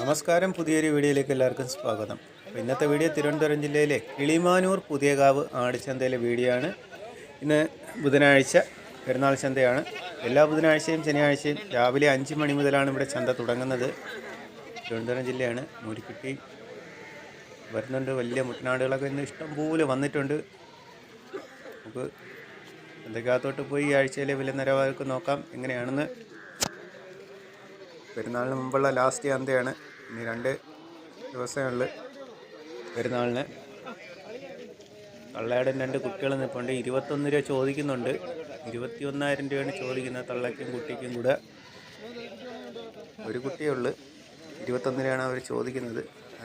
നമസ്കാരം പുതിയൊരു വീഡിയോയിലേക്ക് എല്ലാവർക്കും സ്വാഗതം. അപ്പോൾ ഇന്നത്തെ വീഡിയോ തിരുവനന്തപുരം ജില്ലയിലെ കിളിമാനൂർ പുതിയകാവ് ആടിച്ചന്തയിലെ വീഡിയോ ആണ്. ഇന്ന് ബുധനാഴ്ച പെരുന്നാൾ ചന്തയാണ്. എല്ലാ ബുധനാഴ്ചയും ശനിയാഴ്ചയും രാവിലെ അഞ്ച് മണി മുതലാണ് ഇവിടെ ചന്ത തുടങ്ങുന്നത്. തിരുവനന്തപുരം ജില്ലയാണ്. മൂരിക്കുട്ടി വരുന്നുണ്ട്. വലിയ മുട്ടനാടുകളൊക്കെ ഇന്ന് ഇഷ്ടംപോലെ വന്നിട്ടുണ്ട്. നമുക്ക് ചന്തക്കകത്തോട്ട് പോയി ഈ ആഴ്ചയിലെ വില നിലവാരമൊക്കെ നോക്കാം. എങ്ങനെയാണെന്ന്? പെരുന്നാളിന് മുമ്പുള്ള ലാസ്റ്റ് ചന്തയാണ്. ഇനി രണ്ട് ദിവസങ്ങളിൽ പെരുന്നാളിന്. തള്ളയുടെ രണ്ട് കുട്ടികൾ നിൽപ്പുണ്ട് ഇരുപത്തൊന്ന് രൂപ ചോദിക്കുന്നുണ്ട്. ഇരുപത്തി ഒന്നായിരം രൂപയാണ് ചോദിക്കുന്നത്. തള്ളയ്ക്കും കുട്ടിക്കും കൂടെ. ഒരു കുട്ടിയേ ഉള്ളു. ഇരുപത്തൊന്ന് രൂപയാണ് അവർ ചോദിക്കുന്നത്.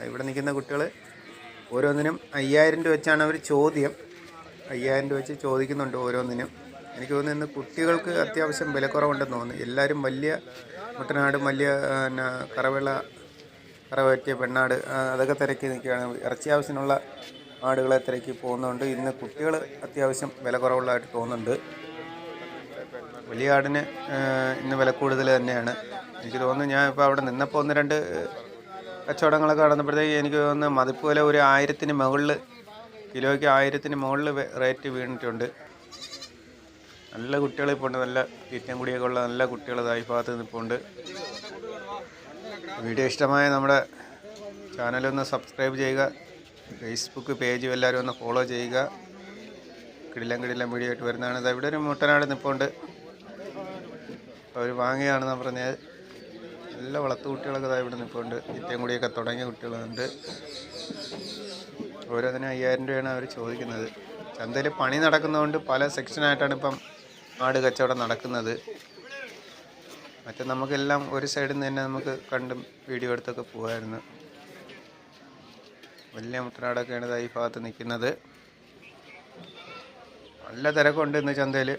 ഇവിടെ നിൽക്കുന്ന കുട്ടികൾ ഓരോന്നിനും അയ്യായിരം രൂപ വെച്ചാണ് അവർ ചോദ്യം. അയ്യായിരം രൂപ വെച്ച് ചോദിക്കുന്നുണ്ട് ഓരോന്നിനും. എനിക്ക് തോന്നുന്നു ഇന്ന് കുട്ടികൾക്ക് അത്യാവശ്യം വിലക്കുറവുണ്ടെന്ന് തോന്നുന്നു. എല്ലാവരും വലിയ മുട്ടനാടും വലിയ പിന്നെ കറവെള്ള കറവ പറ്റിയ പെണ്ണാട് അതൊക്കെ തിരക്കി നിൽക്കുകയാണ്. ഇറച്ചി ആവശ്യത്തിനുള്ള ആടുകളെ തിരക്കി പോകുന്നുണ്ട്. ഇന്ന് കുട്ടികൾ അത്യാവശ്യം വില കുറവുള്ളതായിട്ട് തോന്നുന്നുണ്ട്. വലിയ ആടിന് ഇന്ന് വില കൂടുതൽ തന്നെയാണ്. എനിക്ക് തോന്നുന്നു ഞാൻ ഇപ്പോൾ അവിടെ നിന്നപ്പോൾ ഒന്ന് രണ്ട് കച്ചവടങ്ങളൊക്കെ നടന്നപ്പോഴത്തേക്ക് എനിക്ക് തോന്നുന്നു മതിപ്പ് വില ഒരു ആയിരത്തിന് മുകളിൽ കിലോയ്ക്ക് ആയിരത്തിന് മുകളിൽ റേറ്റ് വീണിട്ടുണ്ട്. നല്ല കുട്ടികൾ ഇപ്പോൾ ഉണ്ട്. നല്ല തീറ്റം കൂടിയൊക്കെ ഉള്ള നല്ല കുട്ടികൾ ഈ ഭാഗത്ത് നിൽപ്പുണ്ട് വീഡിയോ ഇഷ്ടമായ നമ്മുടെ ചാനലൊന്ന് സബ്സ്ക്രൈബ് ചെയ്യുക. ഫേസ്ബുക്ക് പേജും എല്ലാവരും ഒന്ന് ഫോളോ ചെയ്യുക. കിടിലം കിടിലം വീഡിയോ ആയിട്ട് വരുന്നതാണ്. ഇവിടെ ഒരു മുട്ടനാട് നിൽപ്പുണ്ട് അവർ വാങ്ങിയാണെന്ന് പറഞ്ഞത് നല്ല വളർത്തു കുട്ടികളൊക്കെ ഇതാ ഇവിടെ നിൽപ്പുണ്ട് നിത്യം കൂടിയൊക്കെ തുടങ്ങിയ കുട്ടികളുണ്ട്. ഓരോന്നിനും അയ്യായിരം രൂപയാണ് അവർ ചോദിക്കുന്നത്. ചന്തയിൽ പണി നടക്കുന്നതുകൊണ്ട് പല സെക്ഷനായിട്ടാണ് ഇപ്പം ആട് കച്ചവടം നടക്കുന്നത്. മറ്റേ നമുക്കെല്ലാം ഒരു സൈഡിൽ നിന്ന് തന്നെ നമുക്ക് കണ്ടും വീഡിയോ എടുത്തൊക്കെ പോകുമായിരുന്നു വലിയ മുട്ടനാടൊക്കെയാണ് ഈ ഭാഗത്ത് നിൽക്കുന്നത്. നല്ല തിരക്കുണ്ട് ഇന്ന് ചന്തയിൽ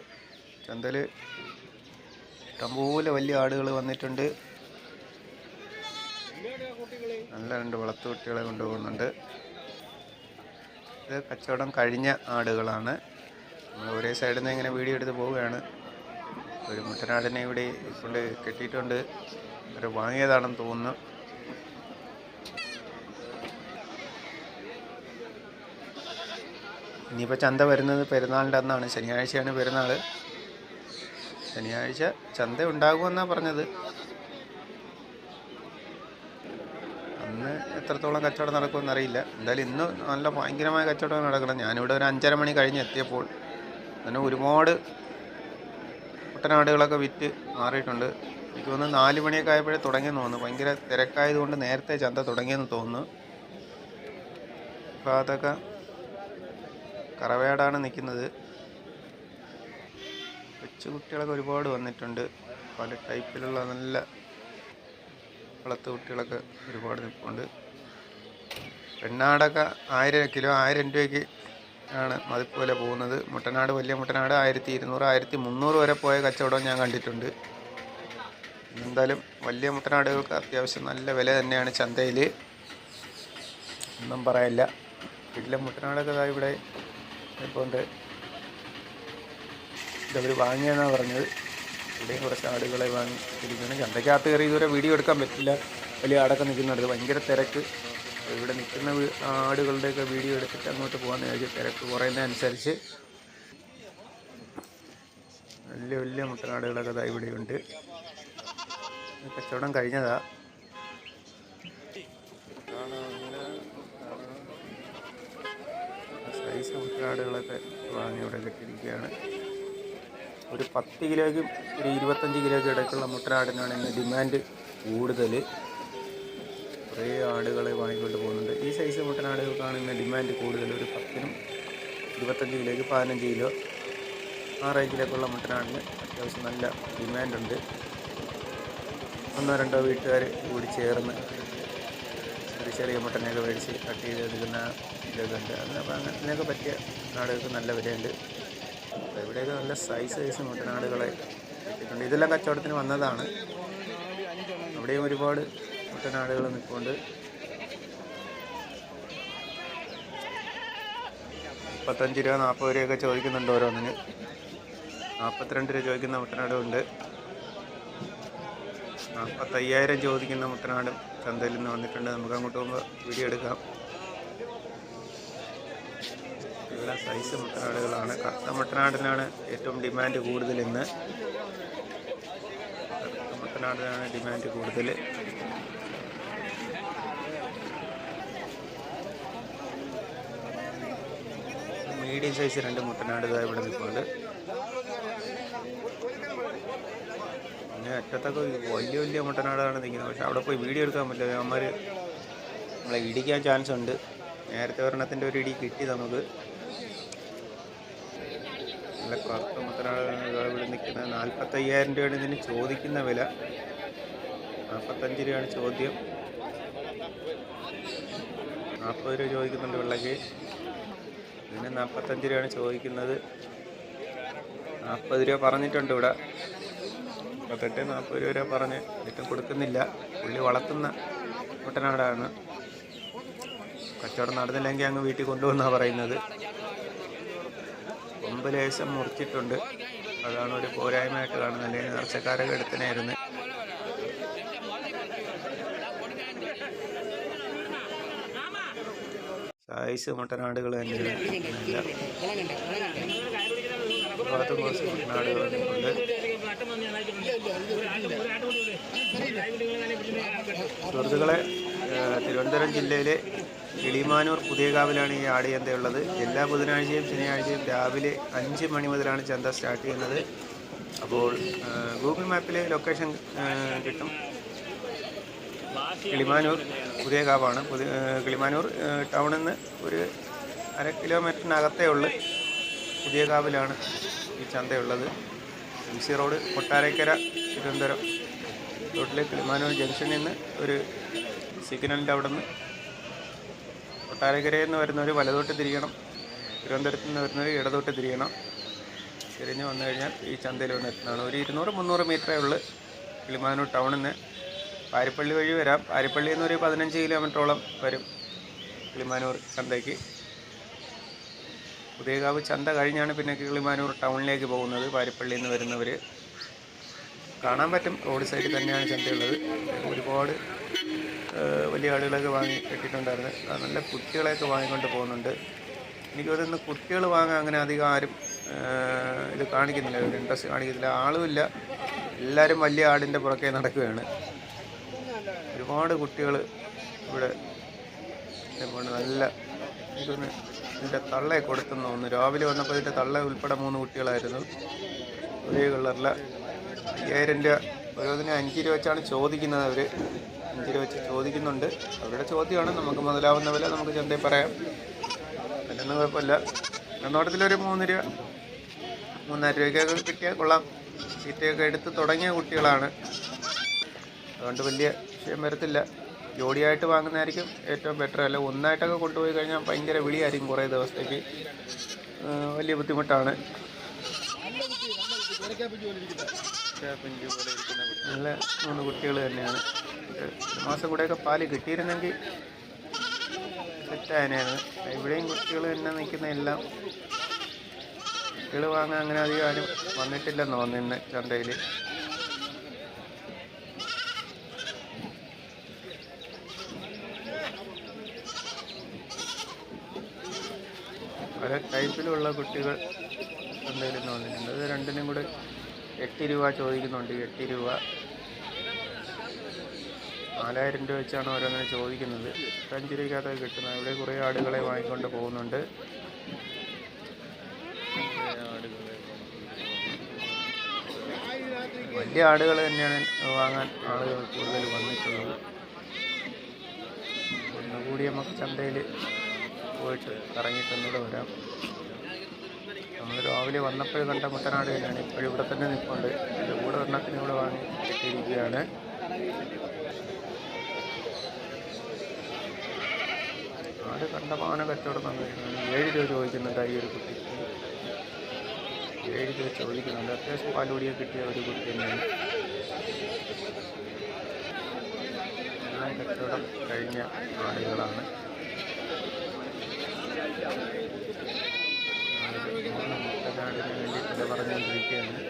ചന്തയിൽ ഇഷ്ടംപോലെ വലിയ ആടുകൾ വന്നിട്ടുണ്ട്. നല്ല രണ്ട് വളർത്തു കുട്ടികളെ കൊണ്ടുപോകുന്നുണ്ട്. ഇത് കച്ചവടം കഴിഞ്ഞ ആടുകളാണ്. നമ്മൾ ഒരേ സൈഡിൽ നിന്ന് ഇങ്ങനെ വീഡിയോ എടുത്ത് പോവുകയാണ്. ഒരു മുട്ടനാടിനെ ഇവിടെ കൊണ്ട് കെട്ടിയിട്ടുണ്ട്. ഒരു വാങ്ങിയതാണെന്ന് തോന്നുന്നു. ഇനിയിപ്പോൾ ചന്ത വരുന്നത് പെരുന്നാളിന്റെ അന്നാണ്. ശനിയാഴ്ചയാണ് പെരുന്നാൾ ശനിയാഴ്ച ചന്ത ഉണ്ടാകുമെന്നാണ് പറഞ്ഞത്. അന്ന് എത്രത്തോളം കച്ചവടം നടക്കുമെന്ന് അറിയില്ല. എന്തായാലും ഇന്ന് നല്ല ഭയങ്കരമായ കച്ചവടം നടക്കണം. ഞാനിവിടെ ഒരു അഞ്ചര മണി കഴിഞ്ഞ് എത്തിയപ്പോൾ അങ്ങനെ ഒരുപാട് കുട്ടനാടുകളൊക്കെ വിറ്റ് മാറിയിട്ടുണ്ട്. എനിക്ക് തോന്നുന്നു നാല് മണിയൊക്കെ ആയപ്പോഴേ തുടങ്ങിയെന്ന് തോന്നുന്നു. ഭയങ്കര തിരക്കായതുകൊണ്ട് നേരത്തെ ചന്ത തുടങ്ങിയെന്ന് തോന്നുന്നു. അപ്പോൾ അതൊക്കെ കറവയാടാണ് നിൽക്കുന്നത്. കൊച്ചുകുട്ടികളൊക്കെ ഒരുപാട് വന്നിട്ടുണ്ട്. പല ടൈപ്പിലുള്ള നല്ല വളർത്തു കുട്ടികളൊക്കെ ഒരുപാട് നിൽപ്പുണ്ട്. പെണ്ണാടൊക്കെ ആയിരം കിലോ ആയിരം രൂപയ്ക്ക് ആണ് അതുപോലെ പോകുന്നത്. മുട്ടനാട് വലിയ മുട്ടനാട് ആയിരത്തി ഇരുന്നൂറ് ആയിരത്തി മുന്നൂറ് വരെ പോയ കച്ചവടം ഞാൻ കണ്ടിട്ടുണ്ട്. എന്തായാലും വലിയ മുട്ടനാടുകൾക്ക് അത്യാവശ്യം നല്ല വില തന്നെയാണ് ചന്തയിൽ ഒന്നും പറയില്ല. വീട്ടിലെ മുട്ടനാടൊക്കെ ദാ ഇവിടെ ഇപ്പോണ്ട് ഇതവർ വാങ്ങിയെന്നാണ് പറഞ്ഞത്. ഇവിടെയും കുറച്ച് ആടുകളെ വാങ്ങി ഇരിക്കുന്നു. ചന്തയ്ക്കകത്ത് കയറി ഇതുവരെ വീഡിയോ എടുക്കാൻ പറ്റില്ല. വലിയ ആടൊക്കെ നിൽക്കുന്നുണ്ട്. ഭയങ്കര തിരക്ക്. ഇവിടെ നിൽക്കുന്ന ആടുകളുടെയൊക്കെ വീഡിയോ എടുത്തിട്ട് അങ്ങോട്ട് പോകാമെന്ന് വിചാരിച്ചു തിരക്ക് കുറയുന്നതനുസരിച്ച് വലിയ വലിയ മുട്ടനാടുകളൊക്കെ ദാ ഇവിടെയുണ്ട്. കച്ചവടം കഴിഞ്ഞതാ. സൈസ് മുട്ടനാടുകളൊക്കെ വാങ്ങി ഇവിടെ കിട്ടിയിരിക്കുകയാണ് ഒരു പത്ത് കിലോയ്ക്കും ഒരു ഇരുപത്തഞ്ച് കിലോയ്ക്കും ഇടയ്ക്കുള്ള മുട്ടനാടിനാണ് ഇന്ന് ഡിമാൻഡ് കൂടുതൽ കുറേ ആടുകളെ വാങ്ങിക്കൊണ്ട് പോകുന്നുണ്ട്. ഈ സൈസ് മുട്ടനാടുകൾക്കാണ് ഇന്ന് ഡിമാൻഡ് കൂടുതൽ. ഒരു പത്തിനും ഇരുപത്തഞ്ച് കിലോയ്ക്ക് പതിനഞ്ച് കിലോ ആ റേഞ്ചിലേക്കുള്ള മുട്ടനാടിന് അത്യാവശ്യം നല്ല ഡിമാൻഡുണ്ട് ഒന്നോ രണ്ടോ വീട്ടുകാർ കൂടി ചേർന്ന് ഒരു ചെറിയ മുട്ടനെയൊക്കെ മേടിച്ച് കട്ട് ചെയ്ത് എടുക്കുന്ന ഇതൊക്കെ ഉണ്ട്. അത് അപ്പോൾ അങ്ങനെയൊക്കെ പറ്റിയ നാടുകൾക്ക് നല്ല വിലയുണ്ട്. അപ്പോൾ ഇവിടെയൊക്കെ നല്ല സൈസ് സൈസ് മുട്ടനാടുകളെ കിട്ടിയിട്ടുണ്ട്. ഇതെല്ലാം കച്ചവടത്തിന് വന്നതാണ്. അവിടെയും ഒരുപാട് മുട്ടനാടുകൾ നിൽക്കുന്നുണ്ട് മുപ്പത്തഞ്ച് രൂപ നാൽപ്പത് രൂപയൊക്കെ ചോദിക്കുന്നുണ്ട് ഓരോന്നിന്. നാൽപ്പത്തിരണ്ട് രൂപ ചോദിക്കുന്ന മുട്ടനാടും ഉണ്ട് നാൽപ്പത്തയ്യായിരം ചോദിക്കുന്ന മുട്ടനാടും ചന്തയിൽ നിന്ന് വന്നിട്ടുണ്ട്. നമുക്ക് അങ്ങോട്ട് പോകുമ്പോൾ വീഡിയോ എടുക്കാം. എല്ലാ സൈസ് മുട്ടനാടുകളാണ്. കറുത്ത മുട്ടനാടിനാണ് ഏറ്റവും ഡിമാൻഡ് കൂടുതൽ ഇന്ന്. കറുത്ത മുട്ടനാടിനാണ് ഡിമാൻഡ് കൂടുതൽ. മീഡിയം സൈസ് രണ്ട് മുട്ടനാട് ഇവിടെ നിൽപ്പുണ്ട്. പിന്നെ അറ്റത്തൊക്കെ വലിയ വലിയ മുട്ടനാടാണ് നിൽക്കുന്നത്. പക്ഷെ അവിടെ പോയി വീഡിയോ എടുക്കാൻ പറ്റില്ല. അവന്മാർ നമ്മളെ ഇടിക്കാൻ ചാൻസ് ഉണ്ട്. നേരത്തെ ഒരെണ്ണത്തിന്റെ ഒരു ഇടി കിട്ടി നമുക്ക്. നല്ല കറുത്ത മുട്ടനാടാണ് ഇവിടെ നിൽക്കുന്നത്. നാൽപ്പത്തയ്യായിരം രൂപയാണ് ഇതിന് ചോദിക്കുന്ന വില. നാൽപ്പത്തഞ്ച് രൂപയാണ് ചോദ്യം. നാൽപ്പത് രൂപ ചോദിക്കുന്നുണ്ട് വെള്ളയ്ക്ക്. ഇതിന് നാൽപ്പത്തഞ്ച് രൂപയാണ് ചോദിക്കുന്നത്. നാൽപ്പത് രൂപ പറഞ്ഞിട്ടുണ്ട് ഇവിടെ. മുപ്പത്തെട്ട് നാൽപ്പത് രൂപ വരെ പറഞ്ഞ് എന്നിട്ടും കൊടുക്കുന്നില്ല. പുള്ളി വളർത്തുന്ന കുട്ടനാടാണ്. കച്ചവടം നടന്നില്ലെങ്കിൽ അങ്ങ് വീട്ടിൽ കൊണ്ടുവന്നാണ് പറയുന്നത്. കൊമ്പ് ലേശം മുറിച്ചിട്ടുണ്ട്. അതാണ് ഒരു പോരായ്മയായിട്ട് കാണുന്നത്. അല്ലെങ്കിൽ നേർച്ചക്കാരൊക്കെ എടുത്തനായിരുന്നു സൈസ് മുട്ടനാടുകൾ എല്ലാം ഭാഗത്ത് കുറച്ച് മുട്ടനാടുകൾ ഉണ്ട് സുഹൃത്തുക്കളെ തിരുവനന്തപുരം ജില്ലയിലെ കിളിമാനൂർ പുതിയകാവിലാണ് ഈ ആടിയന്തയുള്ളത്. എല്ലാ ബുധനാഴ്ചയും ശനിയാഴ്ചയും രാവിലെ അഞ്ച് മണി മുതലാണ് ചന്ത സ്റ്റാർട്ട് ചെയ്യുന്നത്. അപ്പോൾ ഗൂഗിൾ മാപ്പിലെ ലൊക്കേഷൻ കിട്ടും. കിളിമാനൂർ പുതിയ കാവാണ് പുതിയ കിളിമാനൂർ ടൗണിൽ നിന്ന് ഒരു അര കിലോമീറ്ററിനകത്തേ ഉള്ളു പുതിയ കാവിലാണ് ഈ ചന്തയുള്ളത്. M C road Kottarakkara Thiruvananthapuram. റോഡിലെ കിളിമാനൂർ ജംഗ്ഷനിൽ നിന്ന് ഒരു സിഗ്നലിന്റെ അവിടെ നിന്ന് കൊട്ടാരക്കരയിൽ നിന്ന് വരുന്നവർ വലതോട്ട് തിരിയണം. തിരുവനന്തപുരത്ത് നിന്ന് വരുന്നവർ ഇടതോട്ട് തിരിയണം. തിരിഞ്ഞ് വന്നു കഴിഞ്ഞാൽ ഈ ചന്തയിൽ വന്നെത്തുന്നതാണ് ഒരു ഇരുന്നൂറ് മുന്നൂറ് മീറ്ററേ ഉള്ളു കിളിമാനൂർ ടൗണിൽ നിന്ന് പാരിപ്പള്ളി വഴി വരാം. പാരിപ്പള്ളി നിന്ന് ഒരു പതിനഞ്ച് കിലോമീറ്ററോളം വരും. കിളിമാനൂർ ചന്തയ്ക്ക്. പുതിയകാവ് ചന്ത കഴിഞ്ഞാണ് പിന്നെ കിളിമാനൂർ ടൗണിലേക്ക് പോകുന്നത്. പാരിപ്പള്ളിയിൽ നിന്ന് വരുന്നവർ കാണാൻ പറ്റും. റോഡ് സൈഡിൽ തന്നെയാണ് ചന്തയുള്ളത്. ഒരുപാട് വലിയ ആളുകളൊക്കെ വാങ്ങി കെട്ടിയിട്ടുണ്ടായിരുന്നു. നല്ല കുട്ടികളെയൊക്കെ വാങ്ങിക്കൊണ്ട് പോകുന്നുണ്ട്. എനിക്ക് തോന്നുന്നു കുട്ടികൾ വാങ്ങാൻ അങ്ങനെ അധികം ആരും ഇത് കാണിക്കുന്നില്ല. ഒരു ഇൻട്രസ്റ്റ് കാണിക്കുന്നില്ല. ആളുമില്ല എല്ലാവരും വലിയ ആടിന്റെ പുറകെ നടക്കുകയാണ്. ഒരുപാട് കുട്ടികൾ ഇവിടെ നല്ല ഇതൊന്ന് ഇതിന്റെ തള്ളയെ കൊടുത്തെന്ന് തോന്നുന്നു. രാവിലെ വന്നപ്പോൾ ഇതിന്റെ തള്ള ഉൾപ്പെടെ മൂന്ന് കുട്ടികളായിരുന്നു. ഒരേ കളറിലെ അയ്യായിരം രൂപ ഓരോന്നിനും അഞ്ച് രൂപ വെച്ചാണ് ചോദിക്കുന്നത് അവർ അഞ്ച് രൂപ വെച്ച് ചോദിക്കുന്നുണ്ട്. അവരുടെ ചോദ്യമാണ്. നമുക്ക് മുതലാവുന്ന വില നമുക്ക് ചന്തയിൽ പറയാം. അല്ലെന്ന് കുഴപ്പമില്ല. എന്നോട്ടത്തിലൊരു മൂന്ന് രൂപ മൂന്നായിരം രൂപയ്ക്കൊക്കെ കിട്ടിയാൽ കൊള്ളാം. സീറ്റൊക്കെ എടുത്ത് തുടങ്ങിയ കുട്ടികളാണ്. അതുകൊണ്ട് വലിയ വിഷയം വരത്തില്ല. ജോഡിയായിട്ട് വാങ്ങുന്നതായിരിക്കും ഏറ്റവും ബെറ്റർ അല്ല ഒന്നായിട്ടൊക്കെ കൊണ്ടുപോയി കഴിഞ്ഞാൽ ഭയങ്കര വിളിയായിരിക്കും കുറേ ദിവസത്തേക്ക്. വലിയ ബുദ്ധിമുട്ടാണ്. നല്ല മൂന്ന് കുട്ടികൾ തന്നെയാണ്. ഒരു മാസം കൂടെയൊക്കെ പാൽ കിട്ടിയിരുന്നെങ്കിൽ സെറ്റായനെയാണ് ഇവിടെയും കുട്ടികൾ തന്നെ നിൽക്കുന്ന എല്ലാം. കുട്ടികൾ വാങ്ങാൻ അങ്ങനെ അധികം ആരും വന്നിട്ടില്ലെന്ന് തോന്നുന്നു ഇന്ന് ചന്തയിൽ പല ടൈപ്പിലുള്ള കുട്ടികൾ എന്തെങ്കിലും തോന്നിയിട്ടുണ്ട്. ഇത് രണ്ടിനും കൂടെ എട്ട് രൂപ ചോദിക്കുന്നുണ്ട്. എട്ട് രൂപ. നാലായിരം രൂപ വെച്ചാണ് ഓരോന്നിനും ചോദിക്കുന്നത്. അഞ്ച് രൂപയ്ക്കകത്തൊക്കെ കിട്ടുന്നത്. ഇവിടെ കുറേ ആടുകളെ വാങ്ങിക്കൊണ്ട് പോകുന്നുണ്ട്. വലിയ ആടുകൾ തന്നെയാണ് വാങ്ങാൻ ആളുകൾ കൂടുതൽ വന്നിട്ടുള്ളത്. ഒന്നുകൂടി നമുക്ക് ചന്തയിൽ പോയിട്ട് കറങ്ങിയിട്ടൊന്നുകൂടെ വരാം. നമ്മൾ രാവിലെ വന്നപ്പോൾ കണ്ട മുട്ടനാട് തന്നെയാണ് ഇപ്പോഴും ഇവിടെ തന്നെ നിൽപ്പുണ്ട് എന്റെ കൂടെ ഒരെണ്ണത്തിന് ഇവിടെ വാങ്ങി കിട്ടിയിരിക്കുകയാണ് ആട് കണ്ടമാന കച്ചവടം നടന്നിരിക്കുകയാണ് ഏഴ് രൂപ ചോദിക്കുന്നുണ്ട് ഈ ഒരു കുട്ടി. ഏഴ് രൂപ ചോദിക്കുന്നുണ്ട്. അത്യാവശ്യം പാലുകൂടിയൊക്കെ കിട്ടിയ ഒരു കുട്ടി തന്നെയാണ്. കച്ചവടം കഴിഞ്ഞ ആടുകളാണ് മുട്ടനാടിന് പറഞ്ഞുകൊണ്ടിരിക്കുകയാണ്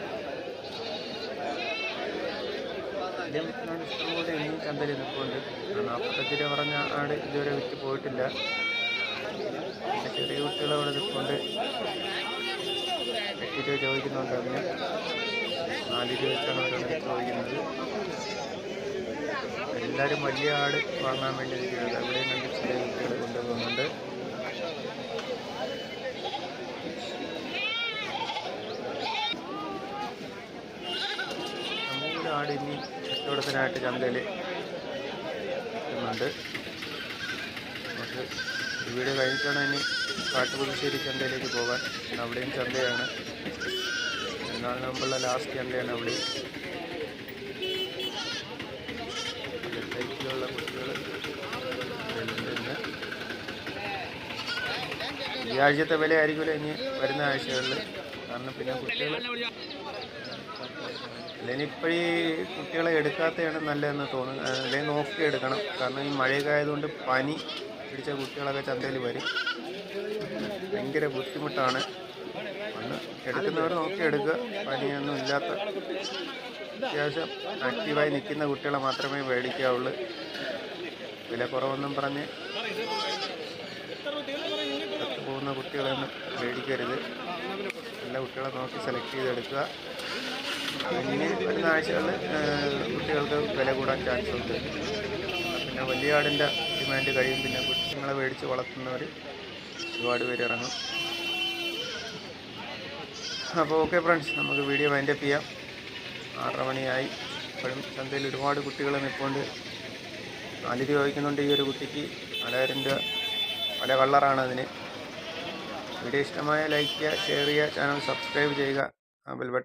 ഇഷ്ടംപോലെ ഇനിയും ചന്തയിൽ നിൽപ്പുണ്ട് നാൽപ്പത്തഞ്ച് രൂപ പറഞ്ഞ ആട് ഇതുവരെ വിറ്റ് പോയിട്ടില്ല പിന്നെ ചെറിയ കുട്ടികൾ അവിടെ നിൽപ്പുണ്ട് എട്ട് രൂപ ചോദിക്കുന്നുണ്ട് നാല് രൂപയ്ക്കാണ് അവരവിടെ ചോദിക്കുന്നത് എല്ലാവരും വലിയ ആട് വാങ്ങാൻ വേണ്ടി നിൽക്കുന്നത് അവിടെയും കണ്ടിട്ട് കുട്ടികൾ കൊണ്ടുപോകുന്നുണ്ട് മൂന്ന് ആട് ഇനി കച്ചവടത്തിനായിട്ട് ചന്തയിൽ എത്തുന്നുണ്ട്. നമുക്ക് ഈ വീട് കഴിഞ്ഞിട്ടാണ് ഇനി കാട്ടുപുതുശ്ശേരി ചന്തയിലേക്ക് പോകാൻ. അവിടെയും ചന്തയാണ്. എന്നാൽ മുമ്പുള്ള ലാസ്റ്റ് ചന്തയാണ് അവിടെ. സൈക്കിളുള്ള കുട്ടികൾ ഈ ആഴ്ചത്തെ വില ആയിരിക്കുമല്ലോ ഇനി വരുന്ന ആഴ്ചകളിൽ കാരണം പിന്നെ കുട്ടികൾ അല്ലെങ്കിൽ ഈ കുട്ടികളെ എടുക്കാത്തതാണ് നല്ലതെന്ന് തോന്നുന്നു. അല്ലെങ്കിൽ നോക്കി എടുക്കണം. കാരണം ഈ മഴയൊക്കെ പനി പിടിച്ച കുട്ടികളൊക്കെ ചന്തയിൽ വരും. ഭയങ്കര ബുദ്ധിമുട്ടാണ്. ഒന്ന് എടുക്കുന്നവർ നോക്കി എടുക്കുക. പനിയൊന്നും ഇല്ലാത്ത അത്യാവശ്യം ആക്റ്റീവായി നിൽക്കുന്ന കുട്ടികളെ മാത്രമേ മേടിക്കാവുള്ളൂ. വില കുറവെന്നും പറഞ്ഞ് പോകുന്ന കുട്ടികളൊന്നും മേടിക്കരുത്. എല്ലാ കുട്ടികളെ നോക്കി സെലക്ട് ചെയ്തെടുക്കുക. ഇനി വരുന്ന ആഴ്ചകളിൽ കുട്ടികൾക്ക് വില കൂടാൻ ചാൻസ് ഉണ്ട്. പിന്നെ വലിയ ആടിന്റെ ഡിമാൻഡ് കഴിയും. പിന്നെ കുട്ടികളെ മേടിച്ച് വളർത്തുന്നവർ ഒരുപാട് പേര് ഇറങ്ങും. അപ്പോൾ ഓക്കെ ഫ്രണ്ട്സ് നമുക്ക് വീഡിയോ വൈൻഡപ്പ് ചെയ്യാം. ആറര മണിയായി. ഇപ്പോഴും ചന്തയിൽ ഒരുപാട് കുട്ടികളെ നിൽപ്പുണ്ട് നാല് രൂപ ചോദിക്കുന്നുണ്ട് ഈ ഒരു കുട്ടിക്ക്. നാലായിരം രൂപ. പല കളറാണ് അതിന്. വീഡിയോ ഇഷ്ടമായ ലൈക്ക് ചെയ്യുക ഷെയർ ചെയ്യുക ചാനൽ സബ്സ്ക്രൈബ് ചെയ്യുക. ആ ബെൽ ബട്ടൺ